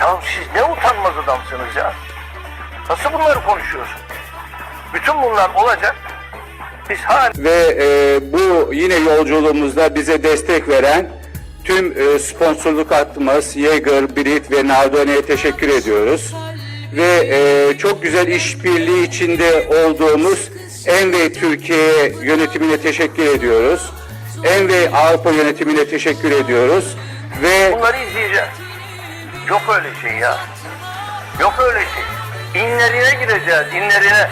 Ya siz ne utanmaz adamsınız ya. Nasıl bunları konuşuyorsun? Bütün bunlar olacak. Biz hala Ve e, bu yine yolculuğumuzda bize destek veren tüm e, sponsorluk hattımız Yeager, Brit ve Nardone'ye teşekkür ediyoruz. Ve e, çok güzel işbirliği içinde olduğumuz Envey Türkiye yönetimine teşekkür ediyoruz. Envey Avrupa yönetimine teşekkür ediyoruz. Ve bunları izleyeceğiz. Yok öyle şey ya. Yok öyle şey. İnlerine gireceğiz, inlerine.